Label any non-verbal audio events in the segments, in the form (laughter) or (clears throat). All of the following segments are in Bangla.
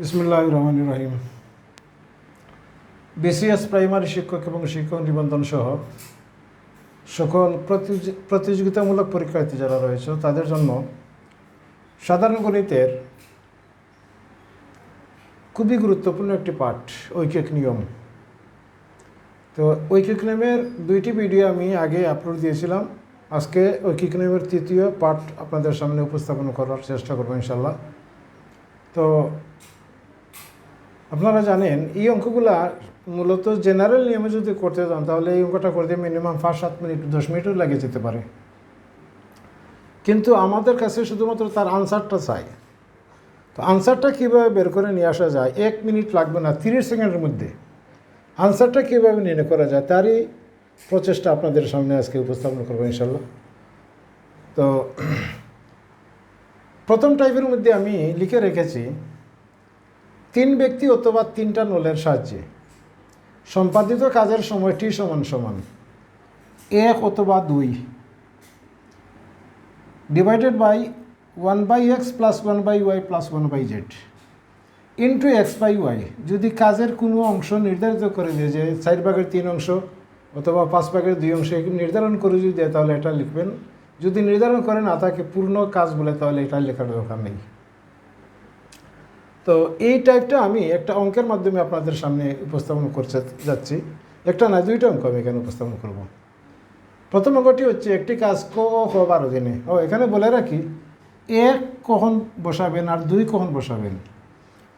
ইসমুল্লাহ রহিম বিসিএস প্রাইমারি শিক্ষক এবং শিক্ষক নিবন্ধন সহ সকল প্রতিযোগি- প্রতিযোগিতামূলক পরীক্ষার্থী যারা রয়েছে, তাদের জন্য সাধারণ গণিতের খুবই গুরুত্বপূর্ণ একটি পাঠ, ঐকিক নিয়ম। তো ঐকিক নিয়মের দুইটি ভিডিও আমি আগে আপলোড দিয়েছিলাম। আজকে ঐকিক নিয়মের তৃতীয় পাঠ আপনাদের সামনে উপস্থাপন করার চেষ্টা করব ইনশাল্লাহ তো আপনারা জানেন, এই অঙ্কগুলা মূলত জেনারেল নিয়মে যদি করতে যান, তাহলে এই অঙ্কটা করতে মিনিমাম পাঁচ, সাত মিনিট, দশ মিনিটও লেগে যেতে পারে। কিন্তু আমাদের কাছে শুধুমাত্র তার আনসারটা চাই। তো আনসারটা কীভাবে বের করে নিয়ে আসা যায়? এক মিনিট লাগবে না, তিরিশ সেকেন্ডের মধ্যে। আনসারটা কীভাবে নির্ণয় করা যায়? তারই প্রচেষ্টা আপনাদের সামনে আজকে উপস্থাপন করব ইনশাল্লাহ তো, (clears throat) প্রথম টাইপের মধ্যে আমি লিখে রেখেছি তিন ব্যক্তি অথবা তিনটা নলের সাহায্যে। সম্পাদিত কাজের সময়টি সমান সমান এক অথবা দুই। Divided by one by X plus one by Y plus one by Z into X by Y যদি কাজের কোনো অংশ নির্ধারিত করে দেয় যে চার ভাগের তিন অংশ অথবা পাঁচ ভাগের দুই অংশ নির্ধারণ করে যদি দেয় তাহলে এটা লিখবেন। যদি নির্ধারণ করে না তাকে পূর্ণ কাজ বলে তাহলে এটা লেখার দরকার নেই। তো এই টাইপটা আমি একটা অঙ্কের মাধ্যমে আপনাদের সামনে উপস্থাপন করতে যাচ্ছি। একটা না, দুইটা অঙ্ক আমি এখানে উপস্থাপন করব। প্রথম অঙ্কটি হচ্ছে, একটি কাজ ক খ বারো দিনে ও, এখানে বলে রাখি, এক কখন বসাবেন আর দুই কখন বসাবেন।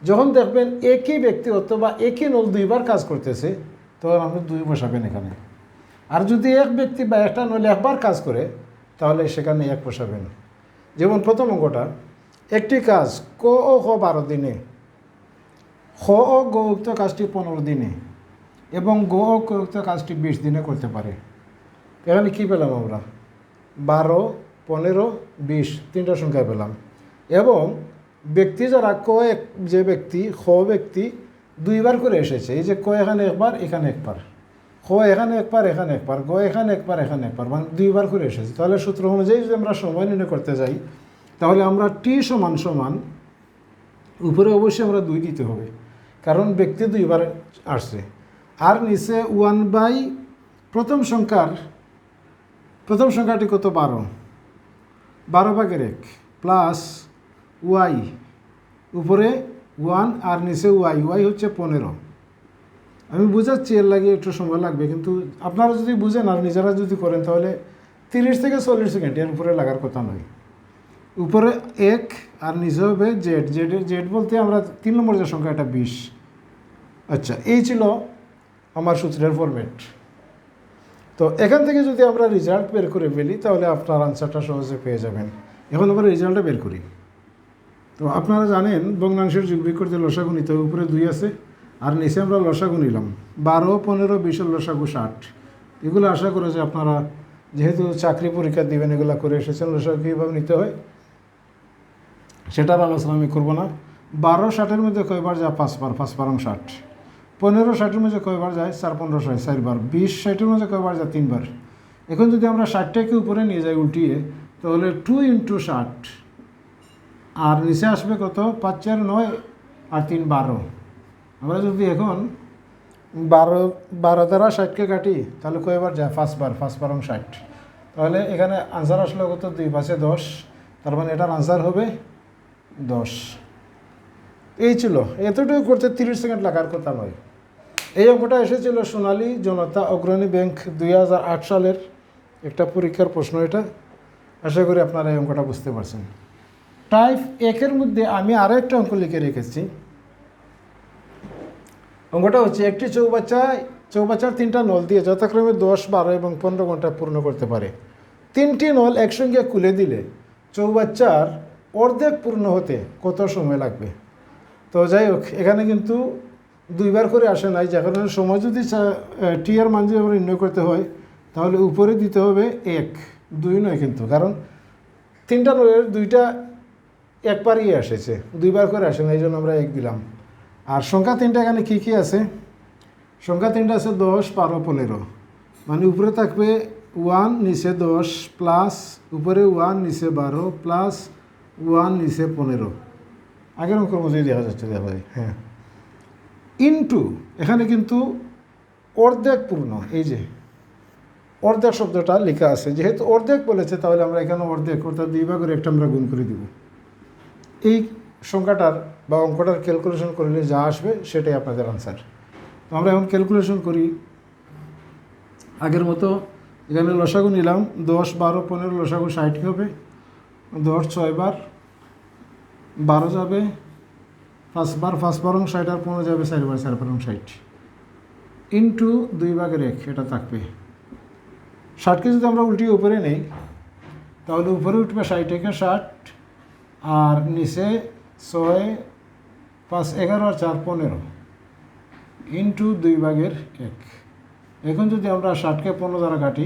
যখন দেখবেন একই ব্যক্তি অথবা একই নল দুইবার কাজ করতেছে, তখন আপনি দুই বসাবেন এখানে। আর যদি এক ব্যক্তি বা একটা নল একবার কাজ করে, তাহলে সেখানে এক বসাবেন। যেমন প্রথম অঙ্কটা একটি কাজ ক ও খ বারো দিনে। খ ও গ উক্ত কাজটি পনেরো দিনে এবং গ ও ক উক্ত কাজটি বিশ দিনে করতে পারে এখানে কী পেলাম আমরা? বারো পনেরো বিশ, তিনটা সংখ্যা পেলাম। এবং ব্যক্তি যারা ক এক যে ব্যক্তি খ ব্যক্তি দুইবার করে এসেছে। এই যে ক এখানে একবার এখানে একবার খ এখানে একবার এখানে একবার গ এখানে একবার এখানে একবার মানে দুইবার করে এসেছে। তাহলে সূত্র অনুযায়ী যদি আমরা সময় নির্ণয় করতে যাই তাহলে আমরা টি সমান সমান, উপরে অবশ্যই আমরা দুই দিতে হবে, কারণ ব্যক্তি দুইবার আসছে। আর নিচে ওয়ান বাই প্রথম সংখ্যার, প্রথম সংখ্যাটি কত? বারো। বারো ভাগের এক প্লাস ওয়াই, উপরে ওয়ান আর নিচে ওয়াই ওয়াই হচ্ছে পনেরো। আমি বুঝাচ্ছি, এর লাগে একটু সময় লাগবে, কিন্তু আপনারা যদি বুঝেন আর নিজেরা যদি করেন, তাহলে তিরিশ থেকে চল্লিশ সেকেন্ড এর উপরে লাগার কথা নয়। উপরে এক আর নিচে হবে জেড জেডের জেড বলতে আমরা তিন নম্বর যে সংখ্যা, এটা বিশ। আচ্ছা এই ছিল আমার সূত্রের ফরম্যাট তো এখান থেকে যদি আমরা রেজাল্ট বের করে ফেলি, তাহলে আপনার আনসারটা সহজে পেয়ে যাবেন। এখন আমরা রেজাল্টটা বের করি। তো আপনারা জানেন, ভগ্নাংশের যুগ বিয়োগ করতে লসাগু নিতে উপরে দুই আছে, আর নিচে আমরা লসাগু নিলাম। বারো, পনেরো বিশের লসাগু ষাট। এগুলো আশা করে যে আপনারা যেহেতু চাকরি পরীক্ষা দেবেন, এগুলো করে এসেছেন, লসাগু কীভাবে নিতে হয়? সেটার আলোচনা আমি করব না। বারো ষাটের মধ্যে কয়বার যায়? পাঁচবার পাঁচ বারং ষাট। পনেরো ষাটের মধ্যে কয়বার যায়? চার, পনেরো ষাট, চারবার। বিশ ষাটের মধ্যে কয়বার যায়? তিনবার। এখন যদি আমরা ষাটটাকে উপরে নিয়ে যাই উল্টিয়ে, তাহলে টু ইন্টু ষাট, আর নিচে আসবে কত? পাঁচ, চার, নয়, আর তিন, বারো। আমরা যদি এখন বারো বারো দ্বারা ষাটকে কাটি, তাহলে কয়বার যায়? পাঁচবার পাঁচ বারং ষাট। তাহলে এখানে আনসার আসলে কত? দুই পাশে দশ। তার মানে এটার আনসার হবে দশ। এই ছিল, এতটুকু করতে তিরিশ সেকেন্ড লাগার কথা নয়। এই অঙ্কটা এসেছিল সোনালী জনতা অগ্রণী ব্যাংক দুই হাজার আট সালের একটা পরীক্ষার প্রশ্ন এটা। আশা করি আপনারা এই অঙ্কটা বুঝতে পারছেন। টাইপ একের মধ্যে আমি আরও একটা অঙ্ক লিখে রেখেছি। অঙ্কটা হচ্ছে, একটি চৌবাচ্চায় চৌবাচ্চার তিনটা নল দিয়ে যথাক্রমে দশ, বারো এবং পনেরো ঘণ্টা পূর্ণ করতে পারে। তিনটি নল একসঙ্গে খুলে দিলে চৌবাচ্চার অর্ধেক পূর্ণ হতে কত সময় লাগবে? তো যাই হোক, এখানে কিন্তু দুইবার করে আসে নাই যে কারণে সময় যদি টি আর মান যদি আমরা নির্ণয় করতে হয়, তাহলে উপরে দিতে হবে এক, দুই নয় কিন্তু, কারণ তিনটা নলের দুইটা একবারই এসেছে, দুইবার করে আসে না এই জন্য আমরা এক দিলাম। আর সংখ্যা তিনটা এখানে কী কী আছে? সংখ্যা তিনটা আছে দশ, বারো, পনেরো। মানে উপরে থাকবে ওয়ান নিচে দশ প্লাস উপরে ওয়ান নিচে বারো প্লাস ওয়ান নিচে পনেরো। আগের অঙ্কের মধ্যেই দেখা যাচ্ছে, দেখা যায় হ্যাঁ। ইনটু, এখানে কিন্তু অর্ধেক পূর্ণ এই যে, অর্ধেক শব্দটা লেখা আছে। যেহেতু অর্ধেক বলেছে, তাহলে আমরা এখানে অর্ধেক, অর্থাৎ দুই ভাগের একটা আমরা গুণ করে দিব। এই সংখ্যাটার বা অঙ্কটার ক্যালকুলেশন করলে যা আসবে, সেটাই আপনাদের আনসার তো আমরা এখন ক্যালকুলেশন করি। আগের মতো এখানে লসাগু নিলাম, দশ, বারো, পনেরো, লসাগু ষাট হবে? দশ, ছয় বার যাবে পাঁচবার পাঁচ বারং ষাট আর পনেরো যাবে চারবার চার বারং ষাট। ইন্টু দুই ভাগের এক, এটা থাকবে। ষাটকে যদি আমরা উল্টিয়ে উপরে নেই, তাহলে উপরে উঠবে ষাট, একে ষাট, আর নিচে ছয়, পাঁচ, এগারো আর চার, পনেরো। ইন্টু দুই ভাগের এক। এখন যদি আমরা ষাটকে পনেরো দ্বারা কাটি,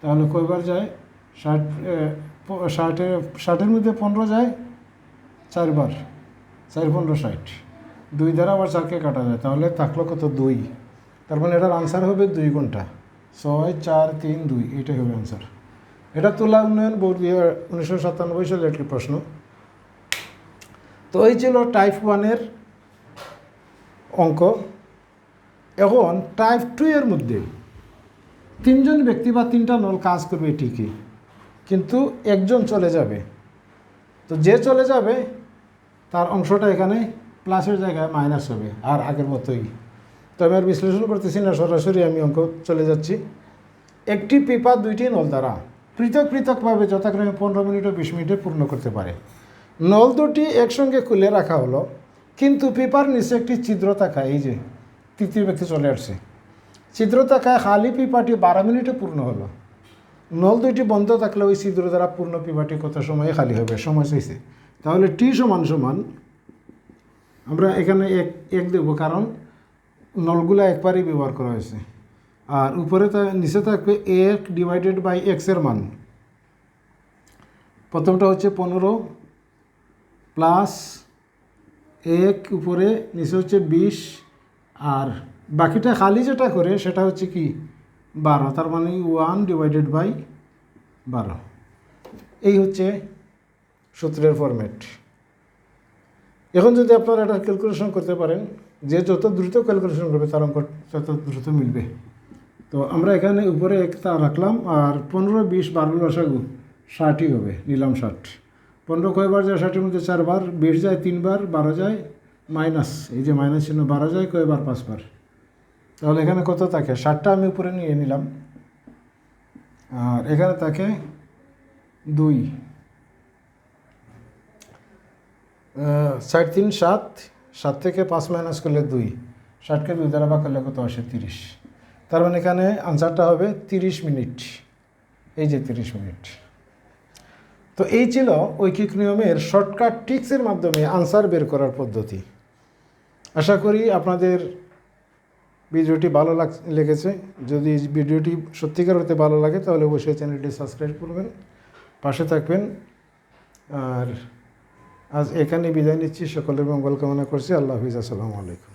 তাহলে কয়বার যায়? ষাট ষাটে, ষাটের মধ্যে পনেরো যায়, চারবার, চার পনেরো ষাট। দুই দ্বারা আবার চারকে কাটা যায়, তাহলে থাকল কত দুই। তার মানে এটার আনসার হবে দুই ঘণ্টা ছয়, চার, তিন, দুই, এটাই হবে আনসার এটা তুলা উন্নয়ন বোর্ড উনিশশো সাতানব্বই সালের একটি প্রশ্ন। তো এই ছিল টাইপ ওয়ানের অঙ্ক। এখন টাইপ টু এর মধ্যে তিনজন ব্যক্তি বা তিনটা নল কাজ করবে ঠিকই। কিন্তু একজন চলে যাবে। তো যে চলে যাবে, তার অংশটা এখানে প্লাসের জায়গায় মাইনাস হবে, আর আগের মতোই। তো আমি আর বিশ্লেষণ করতেছি না, সরাসরি আমি অঙ্ক চলে যাচ্ছি। একটি পেপার দুইটি নল দ্বারা পৃথক পৃথকভাবে যথাক্রমে পনেরো মিনিট ও বিশ মিনিটে পূর্ণ করতে পারে। নল দুটি একসঙ্গে খুলে রাখা হলো, কিন্তু পেপার নিচে একটি ছিদ্র থাকা এই যে তৃতীয় ব্যক্তি চলে আসছে, ছিদ্র থাকায় খালি পিপাটি বারো মিনিটে পূর্ণ হলো। নল দুইটি বন্ধ থাকলে ওই ছিদ্র দ্বারা পূর্ণ পিপাটি কত সময়ে খালি হবে? সময় চাইছে। তাহলে টি সমান সমান আমরা এখানে এক এক দেব কারণ নলগুলো একবারই ব্যবহার করা হয়েছে। আর উপরে তা, নিচে থাকবে এক ডিভাইডেড বাই এক্সের মান। প্রথমটা হচ্ছে পনেরো প্লাস এক উপরে, নিচে হচ্ছে বিশ। আর বাকিটা খালি যেটা করে, সেটা হচ্ছে কি? বারো, তার মানে ওয়ান ডিভাইডেড বাই বারো। এই হচ্ছে সূত্রের ফরম্যাট এখন যদি আপনারা এটা ক্যালকুলেশন করতে পারেন, যে যত দ্রুত ক্যালকুলেশন করবে, তার অঙ্ক তত দ্রুত মিলবে। তো আমরা এখানে উপরে একটা রাখলাম, আর পনেরো, বিশ, বারো লসাগু ষাটই হবে, নিলাম ষাট। পনেরো কয়বার যায় ষাটের মধ্যে চারবার বিশ যায় তিনবার বারো যায় মাইনাস। এই যে মাইনাস চিহ্ন, বারো যায় কয়বার পাঁচবার তাহলে এখানে কত থাকে? ষাটটা আমি উপরে নিয়ে নিলাম। আর এখানে থাকে দুই। ষাট তিন সাত সাত থেকে পাঁচ মাইনাস করলে দুই। ষাটকে দুই দ্বারা বা করলে কত আসে? তিরিশ। তার মানে এখানে আনসারটা হবে তিরিশ মিনিট। এই যে তিরিশ মিনিট। তো এই ছিল ঐকিক নিয়মের শর্টকাট টিক্সের মাধ্যমে আনসার বের করার পদ্ধতি। আশা করি আপনাদের ভিডিওটি ভালো লাগ লেগেছে, যদি ভিডিওটি সত্যিকার হতে ভালো লাগে, তাহলে অবশ্যই চ্যানেলটি সাবস্ক্রাইব করবেন, পাশে থাকবেন। আর আজ এখানে বিদায় নিচ্ছি, সকলের মঙ্গল কামনা করছি, আল্লাহ হাফিজ, আসসালামু আলাইকুম।